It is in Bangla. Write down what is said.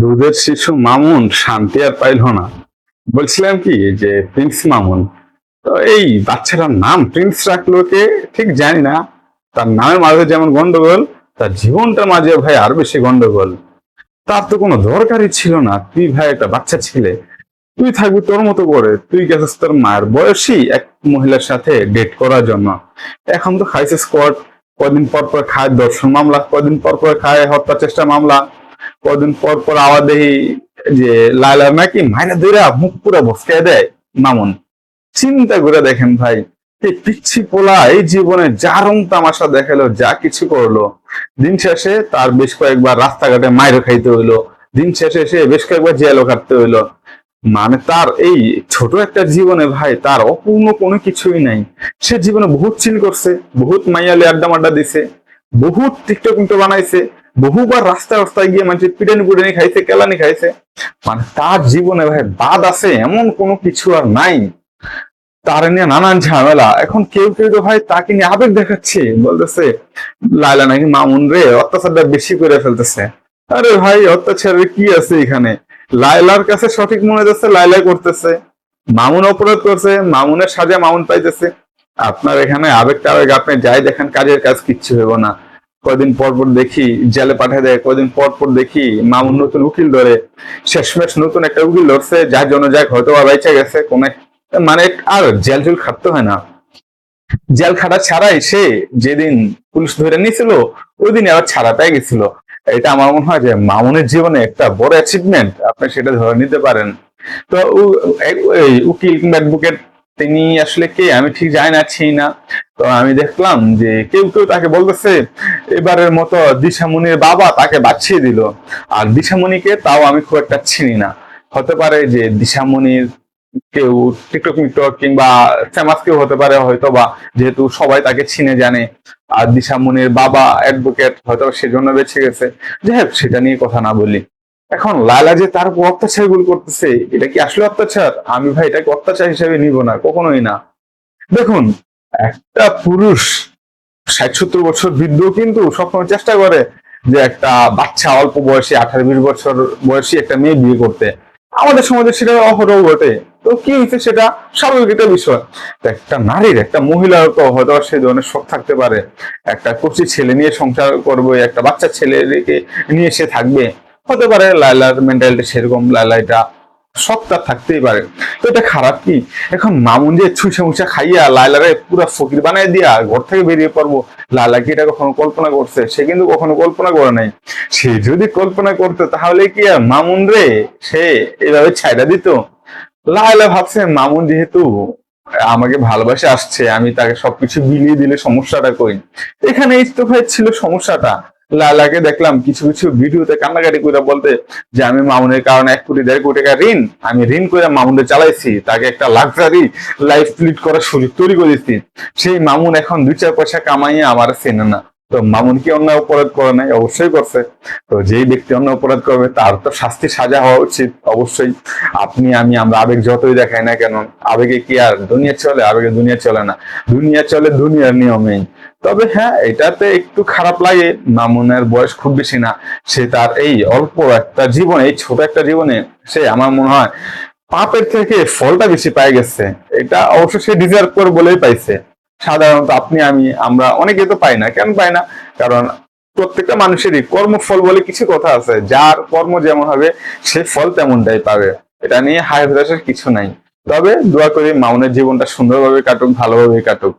দুধের শিশু মামুন শান্তি আর পাইল না। বলছিলাম কি যে প্রিন্স মামুন, তো এই বাচ্চাটার নাম প্রিন্স রাখল কে ঠিক জানি না, তার নামের মাঝে যেমন গন্ডগোল, তার জীবনটার মাঝে ভাই আর বেশি গন্ডগোল। তার তো কোনো দরকারই ছিল না, তুই ভাই একটা বাচ্চা ছেলে, তুই থাকবি তোর মতো করে, তুই গেছিস তোর মায়ের বয়সী এক মহিলার সাথে ডেট করার জন্য। এখন তো খাইছে স্কোয়াড কদিন পর পর খায়, দর্শন মামলা কদিন পর পর খায় হত্যা চেষ্টা মামলা। কদিন পর পর আবার দেখি যে লাইলার নাকি মাইনা দইরা মুখ পুরো বসকে দেয় মামুন। চিন্তা করে দেখেন ভাই পিচ্ছি পোলা এই জীবনে যা রং তামাশা দেখাল যা কিছু করল, দিন শেষে তার বেশ কয়েকবার রাস্তাঘাটে মাইরও খাইতে হইল, দিন শেষে সে বেশ কয়েকবার জেলও কাটতে হইল। মানে তার এই ছোট একটা জীবনে ভাই, তার অপূর্ণ কোনো কিছুই নাই। সে জীবনে বহুত চিল করছে, বহুত মাইয়ালে আড্ডা মাড্ডা দিছে, বহুত টিকটক বানাইছে বহুবার রাস্তায় রাস্তায় গিয়ে মানুষ পিটানি পিটানি খাইছে, কেলানি খাইছে মানে তার জীবনে ভাই বাদ আছে, এমন কোনো কিছু আর নাই। তার নিয়ে নানান ঝামেলা। এখন কেউ কেউ তো ভাই তাকে নিয়ে আবেগ দেখাচ্ছে, বলতেছে লাইলা নাকি মামুন রে, অত্যাচারটা বেশি করে ফেলতেছে। আরে ভাই, অত্যাচারের কি আছে এখানে? লাইলার কাছে সঠিক মনে যাচ্ছে লাইলাই করতেছে। মামুন অপরাধ করছে, মামুনের সাজা মামুন পাইতেছে। আপনার এখানে আবেগ টাবেগ আপনি যাই দেখেন, কাজের কাজ কিচ্ছু হইব না। কদিন পর পর দেখি জেলে পাঠিয়ে দেয় কদিন পর পর দেখি মামুন নতুন উকিল ধরে। শেষমেশ নতুন একটা উকিল ধরছে, যার জন্য যাক, হয়তো বা বেঁচে গেছে কোন মানে আর জেল জুল খাটতে হয় না। জেল খাটা ছাড়াই সে যেদিন পুলিশ ধরে নিয়েছিল ওই দিন আবার ছাড়া পেয়ে গেছিল। এটা আমার মনে হয় যে মামুনের জীবনে একটা বড় অ্যাচিভমেন্ট আপনি সেটা ধরে নিতে পারেন। তো উকিল কিংবা অ্যাডভোকেট তিনি আসলে কে? আমি ঠিক জানি না। চিনি না তো আমি দেখলাম যে কেউ কেউ তাকে বলতেছে, এবারের মতো দিশামণির বাবা তাকে বাঁচিয়ে দিল। আর দিশামণিকে তাও আমি খুব একটা চিনি না। হতে পারে যে দিশামণির কেউ টিকটক মিকটক কিংবা ফেমাস কেউ হতে পারে হয়তো বা যেহেতু সবাই তাকে চিনে জানে। আর দিশামণির বাবা অ্যাডভোকেট হয়তো সেজন্য বেঁচে গেছে। যাই সেটা নিয়ে কথা না বলি। এখন লালা যে তার উপর অত্যাচারগুলো করতেছে, এটা কি আসলে অত্যাচার? আমি ভাই এটাকে অত্যাচার হিসেবে নিব না, কখনোই না। দেখুন, একটা পুরুষ ষাট সত্তর বছর বৃদ্ধ কিন্তু সবসময় চেষ্টা করে যে একটা বাচ্চা অল্প বয়সী, আঠারো বিশ বছর বয়সী একটা মেয়ে বিয়ে করতে। আমাদের সমাজে সেটা অহরহ ঘটে তো কি হয়েছে সেটা? স্বাভাবিক একটা বিষয়। একটা নারীর, একটা মহিলার তো হয়তো সে ধরনের শখ থাকতে পারে। একটা কচি ছেলে নিয়ে সংসার করবে, একটা বাচ্চা ছেলেকে নিয়ে সে থাকবে। হতে পারে, লাইলার মেন্টালিটি সেরকম, লাইলা এটা সত্তা থাকতেই পারে। তো এটা খারাপ কি? এখন মামুন যে ছুঁচা মুছা খাইয়া লাইলারে পুরা ফকির বানাই দিয়া ঘর থেকে বেরিয়ে পড়ব লালা কি এটা কখনো কল্পনা করছে? সে কিন্তু কখনো কল্পনা করে নাই। সে যদি কল্পনা করতো, তাহলে কি আর মামুন রে সে এভাবে ছাইড়া দিত? লাইলা ভাবছে, মামুন যেহেতু আমাকে ভালোবাসে, আসছে, আমি তাকে সবকিছু বিলিয়ে দিলে সমস্যাটা কই? এখানে তো ছিল সমস্যাটা। লালাকে দেখলাম কিছু কিছু ভিডিওতে কান্নাকাটি করে বলতে যে আমি মামুনের কারণে এক কোটি, দেড় কোটি টাকা ঋণ, আমি ঋণ করে মামুনকে চালাইছি, তাকে একটা লাক্সারি লাইফ লিড করার সুযোগ তৈরি করে দিচ্ছি সেই মামুন এখন দুই চার পয়সা কামাইয়া আমার চেনে না। তো মামুন কি অন্য অপরাধ করে নাই, অবশ্যই করছে। তো যেই ব্যক্তি অন্য অপরাধ করবে, তার তো শাস্তি সাজা হওয়া উচিত, অবশ্যই। আপনি, আমি, আমরা আবেগ যতই দেখাই না কেন, আবেগে কি আর দুনিয়া চলে? আবেগে দুনিয়া চলে না। দুনিয়া চলে দুনিয়ার নিয়মেই। তবে হ্যাঁ এটাতে একটু খারাপ লাগে, মামুনের বয়স খুব বেশি না। সে তার এই অল্প একটা জীবনে, এই ছোট একটা জীবনে, সে আমার মনে হয়, পাপের থেকে ফলটা বেশি পাই গেছে। এটা অবশ্য সে ডিজার্ভ করে বলেই পাইছে। সাধারণত আপনি, আমি, আমরা অনেকে তো পাই না। কেন পাই না? কারণ প্রত্যেকটা মানুষেরই কর্মফল বলে কিছু কথা আছে। যার কর্ম যেমন হবে, সে ফল তেমনটাই পাবে। এটা নিয়ে হায় কিছু নাই। তবে দোয়া করি মামুনের জীবনটা সুন্দরভাবে কাটুক ভালোভাবে কাটুক।